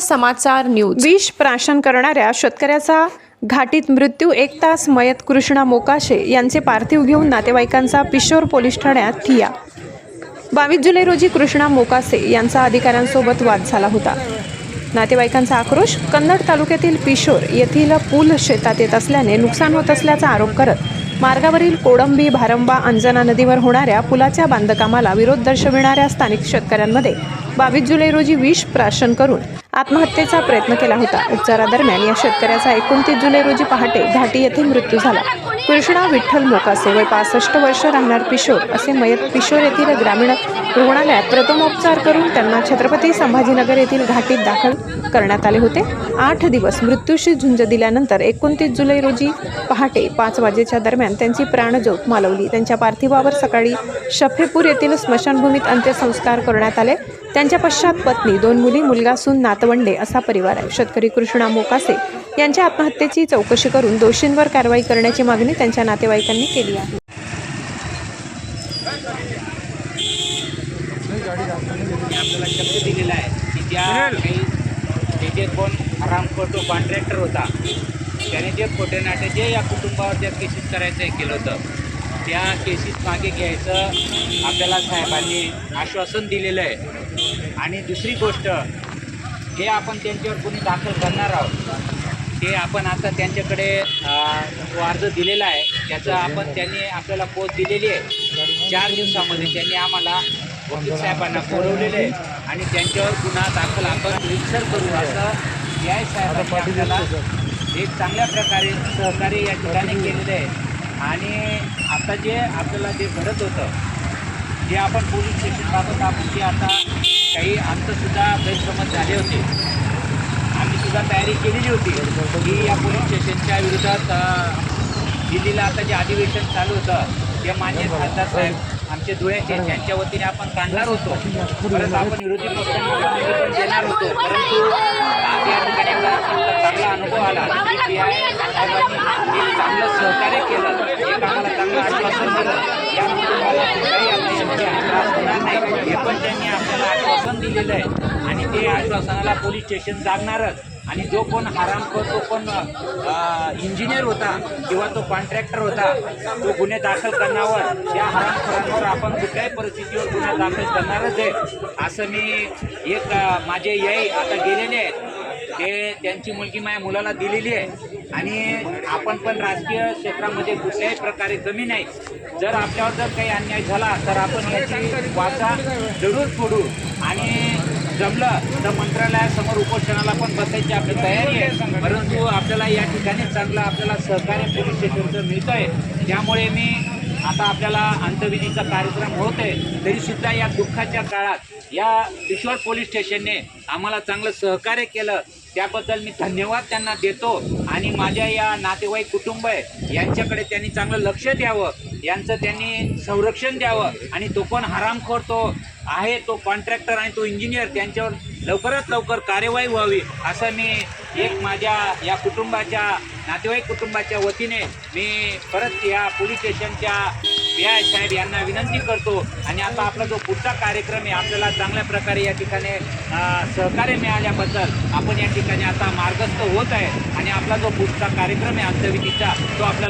समाचार news. विष प्राशन करणाऱ्या शेतकऱ्याचा घाटीत मृत्यू एक तास मयत कृष्णा मोकाशे यांचे पार्थिव घेऊन नातेवाईकांचा पिशोर पोलीस ठाण्यात ठिया. बावीस जुलै रोजी कृष्णा मोकासे यांचा अधिकाऱ्यांसोबत वाद झाला होता. नातेवाईकांचा आक्रोश कन्नड तालुक्यातील पिशोर येथील पूल शेतात येत असल्याने नुकसान होत असल्याचा आरोप करत मार्गावरील कोडंबी भारंबा अंजना नदीवर होणाऱ्या पुलाच्या बांधकामाला विरोध दर्शविणाऱ्या स्थानिक शेतकऱ्यांमध्ये बावीस जुलै रोजी विष प्राशन करून आत्महत्येचा प्रयत्न केला होता. उपचारादरम्यान या शेतकऱ्याचा एकोणतीस जुलै रोजी पहाटे घाटी येथे मृत्यू झाला. कृष्णा विठ्ठल मोकासे वय पासष्ट वर्ष राहणार पिशोर असे मयत पिशोर येथील ग्रामीण रुग्णालयात प्रथमोपचार करून त्यांना छत्रपती संभाजीनगर येथील घाटीत दाखल करण्यात आले होते. आठ दिवस मृत्यूशी झुंज दिल्यानंतर एकोणतीस जुलै रोजी पहाटे पाच वाजेच्या दरम्यान त्यांची प्राणज्योत मालवली. त्यांच्या पार्थिवावर सकाळी शफेपूर येथील स्मशानभूमीत अंत्यसंस्कार करण्यात आले. त्यांच्या पश्चात पत्नी दोन मुली मुलगा सून नातवंडे असा परिवार आहे. शेतकरी कृष्णा मोकासे यांच्या आत्महत्येची चौकशी करून दोषींवर कारवाई करण्याची मागणी त्यांच्या नातेवाईकांनी केली आहे. आपल्याला शब्द आहे की ज्या काही त्याचे कोण कॉन्ट्रॅक्टर होता त्याने जे खोटे नाटे जे या कुटुंबावर ज्या केसेस करायचं हे केलं होतं त्या केसेस मागे घ्यायचं आपल्याला साहेबांनी आश्वासन दिलेलं आहे. आणि दुसरी गोष्ट हे आपण त्यांच्यावर कोणी दाखल करणार आहोत ते आपण आता त्यांच्याकडे जो अर्ज दिलेला आहे. त्याचं आपण त्यांनी आपल्याला पोच दिलेली आहे. चार दिवसामध्ये त्यांनी आम्हाला वकील साहेबांना बोलवलेले आहे आणि त्यांच्यावर गुन्हा दाखल आपण रिक्सर करू. असं या साहेबांनी आपल्याला एक चांगल्या प्रकारे सहकार्य या ठिकाणी केलेलं आहे. आणि आता जे आपल्याला जे घडत होतं जे आपण पोलीस स्टेशनबाबत आपण जे आता काही आमचंसुद्धा गैरसमज झाले होते सुद्धा तयारी केलेली होती. की या पोलीस स्टेशनच्या विरोधात दिल्लीला आता जे अधिवेशन चालू होतं ते मान्य खासदार साहेब आमचे धुळ्याचे त्यांच्या वतीने आपण काढणार होतो परत आपण विरोधी पक्षांना देणार होतो. परंतु आज या ठिकाणी चांगला अनुभव आला. चांगलं सहकार्य केलं. एक आम्हाला चांगलं आश्वासन दिलं. या होणार नाही. हे पण त्यांनी आपल्याला आश्वासन दिलेलं आहे. आणि ते आश्वासनाला पोलीस स्टेशन जागणारच. आणि जो कोण हरामखोर तो कोण इंजिनियर होता किंवा तो कॉन्ट्रॅक्टर होता तो गुन्हे दाखल करण्यावर त्या हरामखोरांवर आपण कुठल्याही परिस्थितीवर गुन्हे दाखल करणारच आहे. असं मी एक माझे येई आता गेलेले आहेत. ते त्यांची मुलगी माझ्या मुलाला दिलेली आहे. आणि आपण पण राजकीय क्षेत्रामध्ये कुठल्याही प्रकारे कमी नाही. जर आपल्यावर जर काही अन्याय झाला तर आपण याची वाचा जरूर फोडू आणि जमलं तर मंत्रालयासमोर उपोषणाला पण बसायची आपली तयारी आहे. परंतु आपल्याला या ठिकाणी चांगलं आपल्याला सहकार्य पोलीस स्टेशनचं मिळतं आहे त्यामुळे मी आता आपल्याला अंतविधीचा कार्यक्रम होत आहे तरीसुद्धा या दुःखाच्या काळात या किशोर पोलीस स्टेशनने आम्हाला चांगलं सहकार्य केलं. त्याबद्दल मी धन्यवाद त्यांना देतो. आणि माझ्या या नातेवाईक कुटुंब आहे यांच्याकडे त्यांनी चांगलं लक्ष द्यावं. यांचं त्यांनी संरक्षण द्यावं. आणि तो पण हरामखोर तो. आहे तो कॉन्ट्रॅक्टर आणि तो इंजिनियर त्यांच्यावर लवकरात लवकर कार्यवाही व्हावी असं मी एक माझ्या या कुटुंबाच्या नातेवाईक कुटुंबाच्या वतीने मी परत या पोलीस स्टेशनच्या पी आय साहेब यांना विनंती करतो. आणि आता आपला जो पुढचा कार्यक्रम आहे आपल्याला चांगल्या प्रकारे या ठिकाणी सहकार्य मिळाल्याबद्दल आपण या ठिकाणी आता मार्गस्थ होत आहे. आणि आपला जो पुढचा कार्यक्रम आहे अंतविधीचा तो आपल्याला